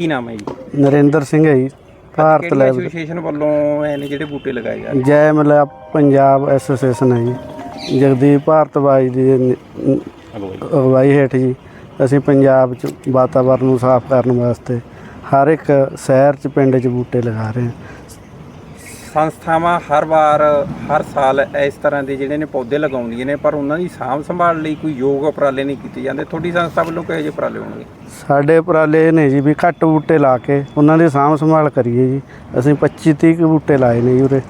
ਕੀ ਨਾਮ ਹੈ ਜੀ? ਨਰਿੰਦਰ ਸਿੰਘ ਹੈ ਜੀ ਭਾਰਤ ਕਿਹੜੀ ਲੈਬ ਐਸੋਸੀਏਸ਼ਨ ਵੱਲੋਂ ਐਨੇ ਜਿਹੜੇ ਬੂਟੇ ਲਗਾਏ ਜਾ ਰਹੇ ਜੈ ਮਤਲਬ ਪੰਜਾਬ ਐਸੋਸੀਏਸ਼ਨ ਹੈ ਜੀ ਜਗਦੀਪ ਭਾਰਤਵਾਜ ਦੀ ਨ- ਨ- ਅਗਵਾਈ ਹੇਠ ਜੀ ਅਸੀਂ ਪੰਜਾਬ 'ਚ ਵਾਤਾਵਰਨ ਨੂੰ ਸਾਫ਼ ਕਰਨ ਵਾਸਤੇ ਹਰ ਇੱਕ ਸ਼ਹਿਰ 'ਚ ਪਿੰਡ 'ਚ ਬੂਟੇ ਲਗਾ ਰਹੇ ਹਾਂ। ਸੰਸਥਾਵਾਂ ਹਰ ਵਾਰ ਹਰ ਸਾਲ ਇਸ ਤਰ੍ਹਾਂ ਦੇ ਜਿਹੜੇ ਨੇ ਪੌਦੇ ਲਗਾਉਂਦੀਆਂ ਨੇ ਪਰ ਉਹਨਾਂ ਦੀ ਸਾਂਭ ਸੰਭਾਲ ਲਈ ਕੋਈ ਯੋਗ ਉਪਰਾਲੇ ਨਹੀਂ ਕੀਤੇ ਜਾਂਦੇ। ਤੁਹਾਡੀ ਸੰਸਥਾ ਵੱਲੋਂ ਕਿਹੋ ਜਿਹੇ ਉਪਰਾਲੇ ਹੋਣਗੇ? ਸਾਡੇ ਉਪਰਾਲੇ ਇਹ ਨੇ ਜੀ ਵੀ ਘੱਟ ਬੂਟੇ ਲਾ ਕੇ ਉਹਨਾਂ ਦੀ ਸਾਂਭ ਸੰਭਾਲ ਕਰੀਏ ਜੀ। ਅਸੀਂ 25 30 ਕੁ ਬੂਟੇ ਲਾਏ ਨੇ ਜੀ ਉਰੇ।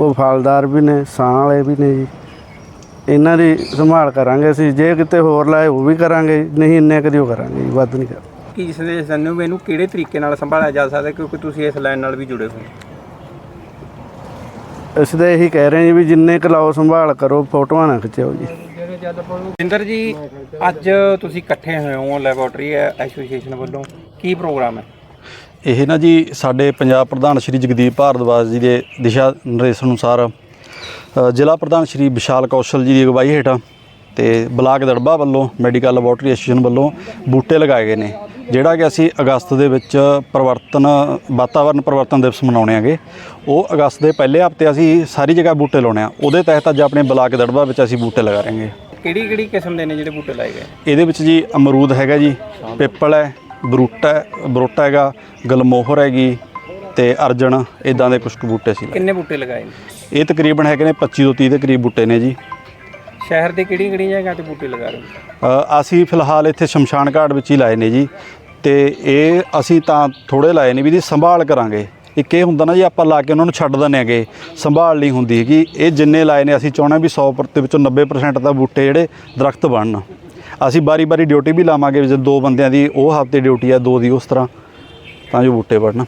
ਉਹ ਫਲਦਾਰ ਵੀ ਨੇ ਸਾਂ ਵਾਲੇ ਵੀ ਨੇ ਜੀ। ਇਹਨਾਂ ਦੀ ਸੰਭਾਲ ਕਰਾਂਗੇ ਅਸੀਂ ਜੇ ਕਿਤੇ ਹੋਰ ਲਾਏ ਉਹ ਵੀ ਕਰਾਂਗੇ ਨਹੀਂ ਇੰਨੇ ਕਦੀ ਉਹ ਕਰਾਂਗੇ ਜੀ ਵੱਧ ਨਹੀਂ ਕਰਾਂਗੇ। ਕੀ ਹੋ ਵੀ ਇਹਨੂੰ ਕਿਹੜੇ ਤਰੀਕੇ ਨਾਲ ਸੰਭਾਲਿਆ ਜਾ ਸਕਦਾ ਕਿਉਂਕਿ ਤੁਸੀਂ ਇਸ ਲਾਈਨ ਨਾਲ ਵੀ ਜੁੜੇ ਹੋ? ਅਸੀਂ ਤਾਂ ਇਹੀ ਕਹਿ ਰਹੇ ਹਾਂ ਜੀ ਵੀ ਜਿੰਨੇ ਕੁ ਲਾਓ ਸੰਭਾਲ ਕਰੋ ਫੋਟੋਆਂ ਨਾ ਖਿਚਾਓ ਜੀ। ਜਿੰਦਰ ਜੀ ਅੱਜ ਤੁਸੀਂ ਇਕੱਠੇ ਹੋਏ ਹੋ ਲੈਬੋਰਟਰੀ ਐਸੋਸੀਏਸ਼ਨ ਵੱਲੋਂ। ਕੀ ਪ੍ਰੋਗਰਾਮ ਹੈ ਇਹ ਨਾ ਜੀ ਸਾਡੇ ਪੰਜਾਬ ਪ੍ਰਧਾਨ ਸ਼੍ਰੀ ਜਗਦੀਪ ਭਾਰਦਵਾਜ ਜੀ ਦੇ ਦਿਸ਼ਾ ਨਿਰਦੇਸ਼ ਅਨੁਸਾਰ ਜ਼ਿਲ੍ਹਾ ਪ੍ਰਧਾਨ ਸ਼੍ਰੀ ਵਿਸ਼ਾਲ ਕੌਸ਼ਲ ਜੀ ਦੀ ਅਗਵਾਈ ਹੇਠ ਤੇ ਬਲਾਕ ਦੜਬਾ ਵੱਲੋਂ ਮੈਡੀਕਲ ਲੈਬੋਰਟਰੀ ਐਸੋਸੀਏਸ਼ਨ ਵੱਲੋਂ ਬੂਟੇ ਲਗਾਏ ਗਏ ਨੇ। ਜਿਹੜਾ ਕਿ ਅਸੀਂ ਅਗਸਤ ਦੇ ਵਿੱਚ ਪਰਿਵਰਤਨ ਵਾਤਾਵਰਣ ਪਰਿਵਰਤਨ ਦਿਵਸ ਮਨਾਉਣੇ ਹੈਗੇ ਉਹ ਅਗਸਤ ਦੇ ਪਹਿਲੇ ਹਫ਼ਤੇ ਅਸੀਂ ਸਾਰੀ ਜਗ੍ਹਾ ਬੂਟੇ ਲਾਉਣੇ ਆ। ਉਹਦੇ ਤਹਿਤ ਅੱਜ ਆਪਣੇ ਬਲਾਕ ਦੜਬਾ ਵਿੱਚ ਅਸੀਂ ਬੂਟੇ ਲਗਾ ਰਹੇ ਹਾਂਗੇ ਕਿਹੜੀ ਕਿਹੜੀ ਕਿਸਮ ਦੇ ਨੇ ਜਿਹੜੇ ਬੂਟੇ ਲਾਏ ਗਏ? ਇਹਦੇ ਵਿੱਚ ਜੀ ਅਮਰੂਦ ਹੈਗਾ ਜੀ ਪਿੱਪਲ ਹੈ ਬਰੂਟਾ ਬਰੋਟਾ ਹੈਗਾ ਗਲਮੋਹਰ ਹੈਗੀ ਤੇ ਅਰਜਨ ਇਦਾਂ ਦੇ ਕੁਝ ਬੂਟੇ ਸੀ ਕਿੰਨੇ ਬੂਟੇ ਲਗਾਏ ਨੇ? ਇਹ ਤਕਰੀਬਨ ਹੈਗੇ ਨੇ 25 ਤੋਂ 30 ਦੇ ਕਰੀਬ ਬੂਟੇ ਨੇ ਜੀ। ਸ਼ਹਿਰ ਦੇ ਕਿਹੜੀਆਂ ਕਿਹੜੀਆਂ ਜਗ੍ਹਾ ਤੇ ਬੂਟੇ ਲਗਾ ਰਹੇ ਹੋ? ਅ, ਅਸੀਂ ਫਿਲਹਾਲ ਇੱਥੇ ਸ਼ਮਸ਼ਾਨ ਘਾਟ ਵਿੱਚ ਹੀ ਲਾਏ ਨੇ ਜੀ। ਤੇ ਇਹ ਅਸੀਂ ਤਾਂ ਥੋੜੇ ਲਾਏ ਨੇ ਵੀ ਇਹਦੀ ਸੰਭਾਲ ਕਰਾਂਗੇ। ਇੱਕ ਇਹ ਹੁੰਦਾ ਨਾ ਜੀ ਆਪਾਂ ਲਾ ਕੇ ਉਹਨਾਂ ਨੂੰ ਛੱਡ ਦਿੰਦੇ ਹੈਗੇ। ਸੰਭਾਲ ਨਹੀਂ ਹੁੰਦੀ ਹੈਗੀ। ਇਹ ਜਿੰਨੇ ਲਾਏ ਨੇ ਅਸੀਂ ਚਾਹੁੰਦੇ ਵੀ 100 ਪਰ- ਦੇ ਵਿੱਚੋਂ 90% ਤਾਂ ਬੂਟੇ ਜਿਹੜੇ ਦਰਖਤ ਬਣਨ। ਅਸੀਂ ਬਾਰੀ-ਬਾਰੀ ਡਿਊਟੀ ਵੀ ਲਾਵਾਂਗੇ ਜੇ ਦੋ ਬੰਦਿਆਂ ਦੀ ਉਹ ਹਫ਼ਤੇ ਡਿਊਟੀ ਆ ਦੋ ਦੀ ਉਸ ਤਰ੍ਹਾਂ ਤਾਂ ਜੋ ਬੂਟੇ ਬਣਨ।